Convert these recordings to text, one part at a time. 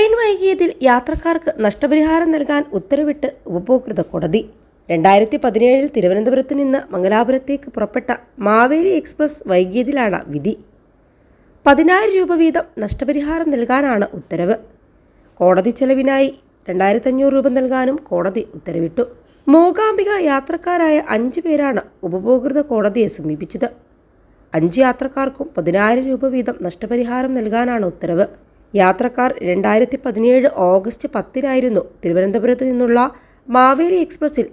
Train വൈകിയതിൽ യാത്രക്കാർക്ക് നഷ്ടപരിഹാരം നൽകാൻ ഉത്തരവിട്ട് ഉപഭോക്തൃ കോടതി. രണ്ടായിരത്തി പതിനേഴിൽ തിരുവനന്തപുരത്ത് നിന്ന് മംഗലാപുരത്തേക്ക് പുറപ്പെട്ട മാവേലി എക്സ്പ്രസ് വൈകിയതിലാണ് വിധി. പതിനായിരം രൂപ വീതം നഷ്ടപരിഹാരം നൽകാനാണ് ഉത്തരവ്. കോടതി ചെലവിനായി രണ്ടായിരത്തഞ്ഞൂറ് രൂപ നൽകാനും കോടതി ഉത്തരവിട്ടു. മൂകാംബിക യാത്രക്കാരായ അഞ്ച് പേരാണ് ഉപഭോക്തൃ കോടതിയെ സമീപിച്ചത്. അഞ്ച് യാത്രക്കാർക്കും പതിനായിരം രൂപ വീതം നഷ്ടപരിഹാരം നൽകാനാണ് ഉത്തരവ്. യാത്രക്കാർ രണ്ടായിരത്തി പതിനേഴ് ഓഗസ്റ്റ് പത്തിനായിരുന്നു തിരുവനന്തപുരത്ത് നിന്നുള്ള മാവേലി എക്സ്പ്രസ്സിൽ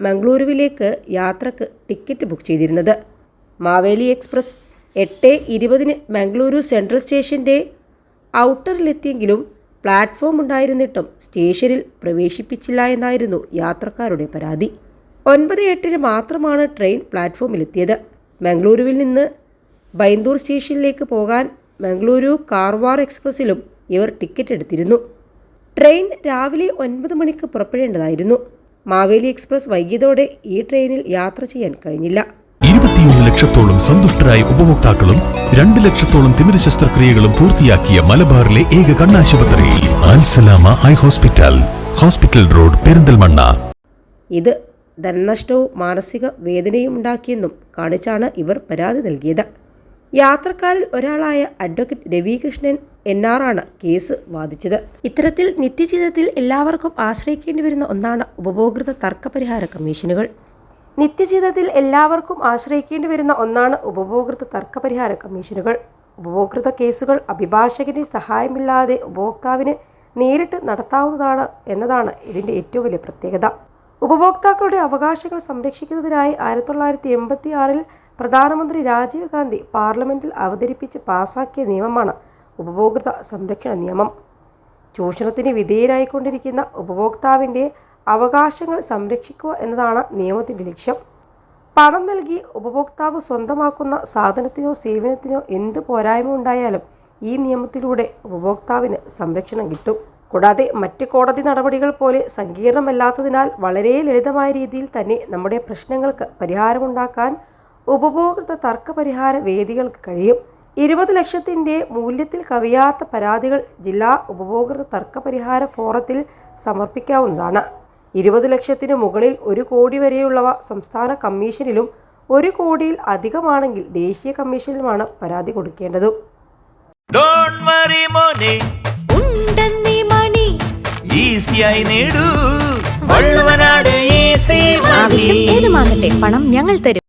മംഗളൂരുവിലേക്ക് യാത്രയ്ക്ക് ടിക്കറ്റ് ബുക്ക് ചെയ്തിരുന്നത്. മാവേലി എക്സ്പ്രസ് എട്ട് ഇരുപതിന് മംഗളൂരു സെൻട്രൽ സ്റ്റേഷന്റെ ഔട്ടറിലെത്തിയെങ്കിലും പ്ലാറ്റ്ഫോം ഉണ്ടായിരുന്നിട്ടും സ്റ്റേഷനിൽ പ്രവേശിപ്പിച്ചില്ല എന്നായിരുന്നു യാത്രക്കാരുടെ പരാതി. ഒൻപത് എട്ടിന് മാത്രമാണ് ട്രെയിൻ പ്ലാറ്റ്ഫോമിലെത്തിയത്. മംഗളൂരുവിൽ നിന്ന് ബൈന്ദൂർ സ്റ്റേഷനിലേക്ക് പോകാൻ മംഗളൂരു കാർവാർ എക്സ്പ്രസ്സിലും ഇവർ ടിക്കറ്റ് എടുത്തിരുന്നു. ട്രെയിൻ രാവിലെ ഒൻപത് മണിക്ക് പുറപ്പെടേണ്ടതായിരുന്നു. മാവേലി എക്സ്പ്രസ് വൈകിയതോടെ ഈ ട്രെയിനിൽ യാത്ര ചെയ്യാൻ കഴിഞ്ഞില്ല. ഇരുപത്തിയൊന്ന് ലക്ഷത്തോളം സന്തുഷ്ടരായ ഉപഭോക്താക്കളും രണ്ട് ലക്ഷത്തോളം തിമിര ശസ്ത്രക്രിയകളും പൂർത്തിയാക്കിയ മലബാറിലെ ഏക കണ്ണാശുപത്രി Al Salama eye hospital hospital road Perinthalmanna. ഇത് ധനനഷ്ടവും മാനസിക വേദനയും ഉണ്ടാക്കിയെന്നും കാണിച്ചാണ് ഇവർ പരാതി നൽകിയത്. യാത്രക്കാരിൽ ഒരാളായ അഡ്വക്കേറ്റ് രവികൃഷ്ണൻ എൻ ആണ് കേസ് വാദിച്ചത്. ഇത്തരത്തിൽ നിത്യജീവിതത്തിൽ എല്ലാവർക്കും ആശ്രയിക്കേണ്ടി വരുന്ന ഒന്നാണ് ഉപഭോക്തൃ തർക്കപരിഹാര കമ്മീഷനുകൾ. നിത്യജീവിതത്തിൽ എല്ലാവർക്കും ആശ്രയിക്കേണ്ടി വരുന്ന ഒന്നാണ് ഉപഭോക്തൃ തർക്കപരിഹാര കമ്മീഷനുകൾ. ഉപഭോക്തൃ കേസുകൾ അഭിഭാഷകന്റെ സഹായമില്ലാതെ ഉപഭോക്താവിന് നേരിട്ട് നടത്താവുന്നതാണ് എന്നതാണ് ഇതിന്റെ ഏറ്റവും വലിയ പ്രത്യേകത. ഉപഭോക്താക്കളുടെ അവകാശങ്ങൾ സംരക്ഷിക്കുന്നതിനായി ആയിരത്തി തൊള്ളായിരത്തി എൺപത്തി ആറിൽ പ്രധാനമന്ത്രി രാജീവ് ഗാന്ധി പാർലമെന്റിൽ അവതരിപ്പിച്ച് പാസാക്കിയ നിയമമാണ് ഉപഭോക്തൃ സംരക്ഷണ നിയമം. ചൂഷണത്തിന് വിധേയരായിക്കൊണ്ടിരിക്കുന്ന ഉപഭോക്താവിന്റെ അവകാശങ്ങൾ സംരക്ഷിക്കുക എന്നതാണ് നിയമത്തിന്റെ ലക്ഷ്യം. പണം നൽകി ഉപഭോക്താവ് സ്വന്തമാക്കുന്ന സാധനത്തിനോ സേവനത്തിനോ എന്ത് പോരായ്മ ഉണ്ടായാലും ഈ നിയമത്തിലൂടെ ഉപഭോക്താവിന് സംരക്ഷണം കിട്ടും. കൂടാതെ മറ്റ് കോടതി നടപടികൾ പോലെ സങ്കീർണമല്ലാത്തതിനാൽ വളരെ ലളിതമായ രീതിയിൽ തന്നെ നമ്മുടെ പ്രശ്നങ്ങൾക്ക് പരിഹാരമുണ്ടാക്കാൻ ഉപഭോക്തൃ തർക്കപരിഹാര വേദികൾക്ക് കഴിയും. ഇരുപത് ലക്ഷത്തിന്റെ മൂല്യത്തിൽ കവിയാത്ത പരാതികൾ ജില്ലാ ഉപഭോക്തൃ തർക്കപരിഹാര ഫോറത്തിൽ സമർപ്പിക്കാവുന്നതാണ്. ഇരുപത് ലക്ഷത്തിന് മുകളിൽ ഒരു കോടി വരെയുള്ളവ സംസ്ഥാന കമ്മീഷനിലും ഒരു കോടിയിൽ അധികമാണെങ്കിൽ ദേശീയ കമ്മീഷനിലുമാണ് പരാതി കൊടുക്കേണ്ടത്. ഡോണ്ട് വറി മോനെ. ഉണ്ടെന്നീ മണി. ഈസിയായി നേടൂ. വള്ളുവനാട് ഈസി ആവശ്യം ഏതുമാകട്ടെ പണം ഞങ്ങൾ തരും.